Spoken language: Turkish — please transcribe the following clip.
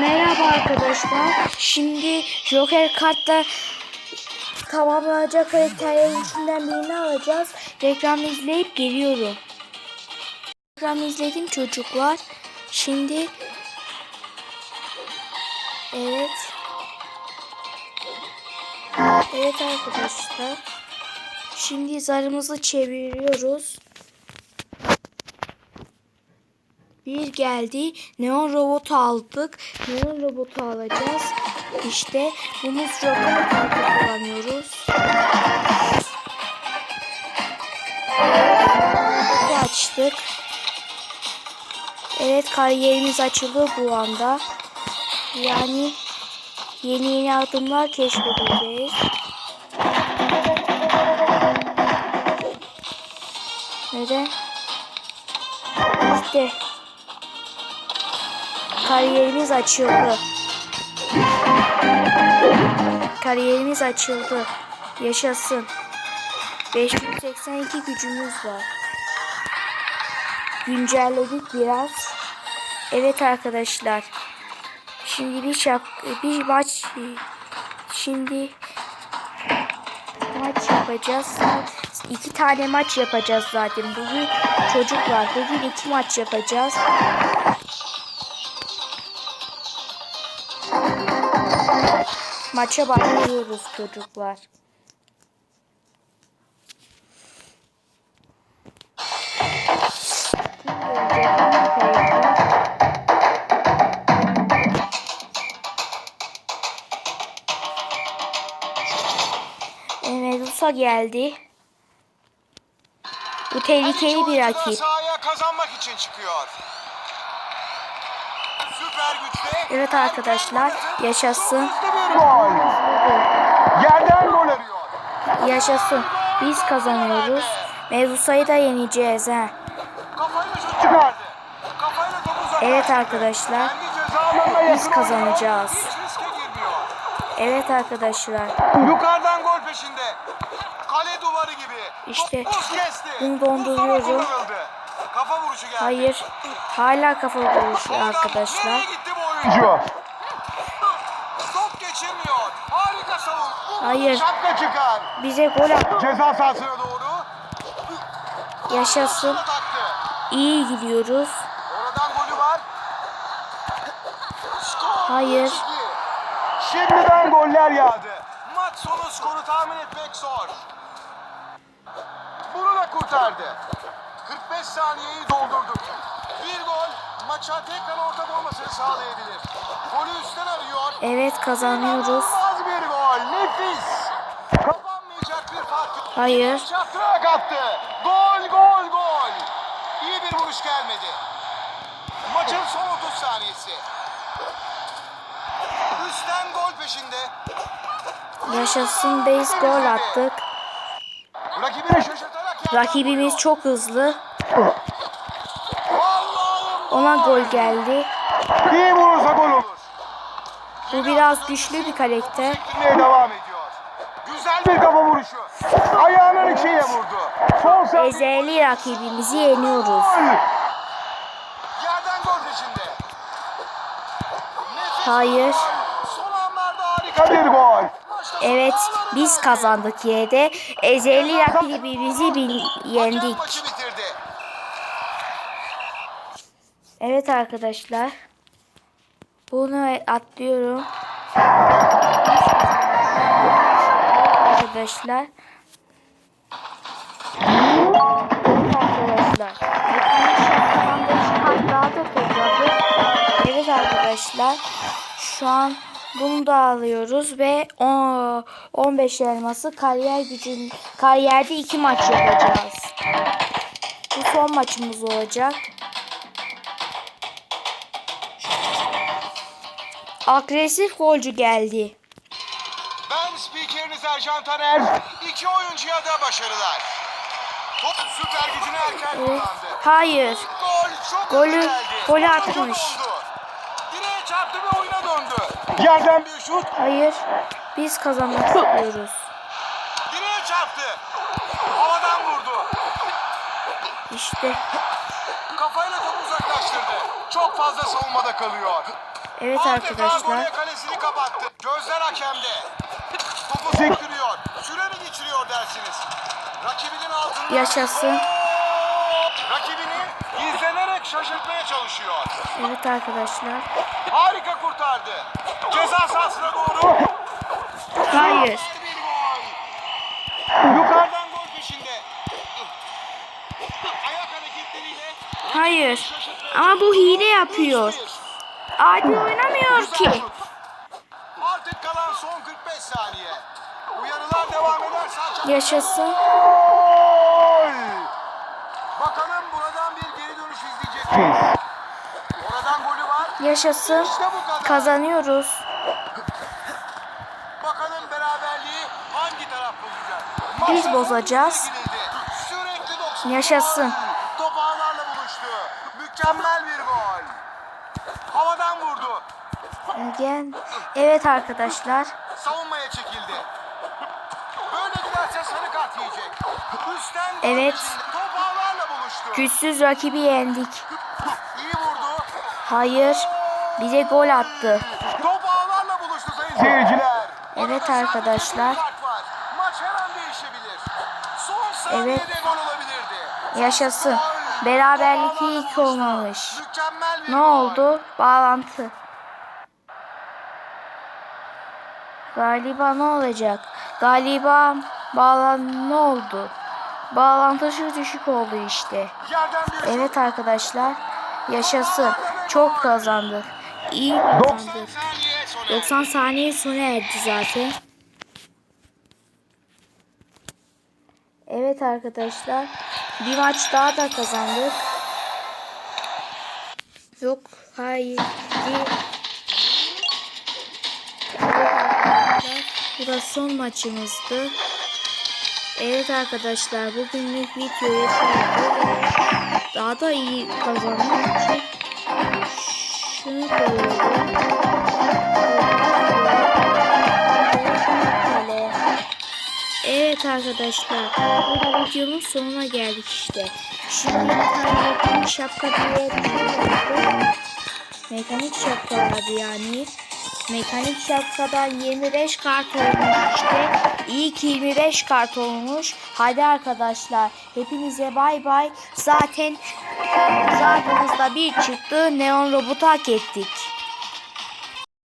Merhaba arkadaşlar. Şimdi Joker kartla tamamlanacak karakterlerin içinden birini alacağız. Reklamı izleyip geliyorum. Reklamı izledim çocuklar. Şimdi Evet. Evet arkadaşlar. Şimdi zarımızı çeviriyoruz. Bir geldi. Neon robotu aldık. Neon robotu alacağız. İşte bunu Joker kartı kullanıyoruz. Robotu açtık. Evet kariyerimiz açıldı bu anda. Yani yeni yeni adımlar keşfedeceğiz. Neden? İşte kariyerimiz açıldı. Kariyerimiz açıldı. Yaşasın. 5082 gücümüz var. Güncelledik biraz. Evet arkadaşlar. Şimdi bir şap bir maç şimdi maç yapacağız. İki tane maç yapacağız zaten. Bugün çocuklar bugün iki maç yapacağız. Maça başlıyoruz çocuklar. Evet Usa geldi. Bu tehlikeli bir rakip. Sahaya kazanmak için çıkıyor. Evet arkadaşlar yaşasın. Gol. Yerden gol arıyor. Yaşasın. Biz kazanıyoruz. Mevzusayı da yeneceğiz ha. Evet arkadaşlar. Biz kazanacağız. Evet arkadaşlar. Yukarıdan gol peşinde. Kale duvarı gibi. İşte bunu donduruyorum. Kafa vuruşu geldi. Hayır. Hala kafa vuruşu arkadaşlar. Top geçirmiyor. Harika savun. Hayır. Şapka çıkar. Bize gol at. Ceza sahasına doğru. Yaşasın. İyi gidiyoruz. Oradan golü var. Hayır. 3-2. Şimdiden goller yağdı. Maç sonu skoru tahmin etmek zor. Bunu da kurtardı. 45 saniyeyi doldurduk. Bir gol maça tekrar ortak olmasını sağlayabilir. Golü üstten arıyor. Evet kazanıyoruz. İnanılmaz bir gol. Nefis. Kapanmayacak bir fark. Hayır. Çatırarak attı. Gol gol gol. İyi bir vuruş gelmedi. Maçın son 30 saniyesi. Üstten gol peşinde. Yaşasın base gol attık. Rakibimiz çok hızlı. Ona gol geldi. İyi vurursa gol olur. Bu biraz güçlü bir karakter. Devam ediyor. Güzel bir kafa vuruşu. Ayağının içiyle vurdu. Son. Ezeli rakibimizi yeniyoruz. Gol. Yerden gol peşinde. Hayır. Son anlarda harika bir gol. Evet biz kazandık yine de. Ezeli rakibimizi yendik. Evet arkadaşlar. Bunu atlıyorum. Arkadaşlar. Arkadaşlar. Evet arkadaşlar. Şu an bunu da alıyoruz ve o- 15 elması kariyer gücün kariyerde iki maç yapacağız. Bu son maçımız olacak. Agresif golcü geldi. Ben spikeriniz Ercan Taner. İki oyuncuya da başarılar. Top süper gücünü erken kullandı. Hayır. Gol çok Golü- golü atmış. Direğe çarptı ve oyuna döndü. Yerden bir şut. Hayır. Biz kazanmak istiyoruz. Direğe çarptı. Havadan vurdu. İşte Kafayla topu uzaklaştırdı. Çok fazla savunmada kalıyor. Evet arkadaşlar. kalesini kapattı. Gözler hakemde. Topu sektiriyor. Süre mi geçiriyor dersiniz? Rakibinin altında. Yaşasın. Rakibini gizlenerek şaşırtmaya çalışıyor. Evet arkadaşlar. Harika kurtardı. Ceza sahasına doğru. Hayır. Yukarıdan gol peşinde. Ayak hareketleriyle Hayır. Ama bu hile yapıyor. Adil oynamıyor ki. Artık kalan son 45 saniye. Uyarılar devam ederse Yaşasın. Bakalım buradan bir geri dönüş izleyecek? Oradan golü var. Yaşasın. İşte bu kadar. Kazanıyoruz. Bakalım beraberliği hangi taraf bozacak? Biz bozacağız. sonuna girildi. Sürekli 90 Yaşasın. Top ağlarla buluştu. Mükemmel bir gol. Havadan vurdu. Gel. Evet arkadaşlar. Savunmaya çekildi. Böyle giderse sarı kart yiyecek. Üstten Evet. Top ağlarla buluştu. Güçsüz rakibi yendik. İyi vurdu. Hayır. Bize gol attı. Top ağlarla buluştu sayın seyirciler. Evet arkadaşlar. Maç her an değişebilir. Son saniyede Evet. gol olabilirdi. Yaşasın. Beraberlik ilk buluştu. olmamış. Ne oldu? Bağlantı. Galiba ne olacak? Galiba bağlan ne oldu? Bağlantı şu düşük oldu işte. Evet arkadaşlar. Yaşasın. Çok kazandık. İyi 90 kazandık. saniye sonra. 90 saniye sona erdi zaten. Evet arkadaşlar. Bir maç daha da kazandık. Yok hayır. değil. Bu da son maçımızdı. Evet arkadaşlar bugünlük videoyu. Daha da iyi kazanmak için şunu koyuyorum. Evet arkadaşlar bu videonun sonuna geldik işte. Şimdi mekanik şapka diye bir. Mekanik şapka vardı yani. Mekanik şapkadan 25 kart olmuş işte. İyi ki 25 kart olmuş. Hadi arkadaşlar hepinize bay bay. Zaten zarfımızda bir çıktı. Neon robotu hak ettik.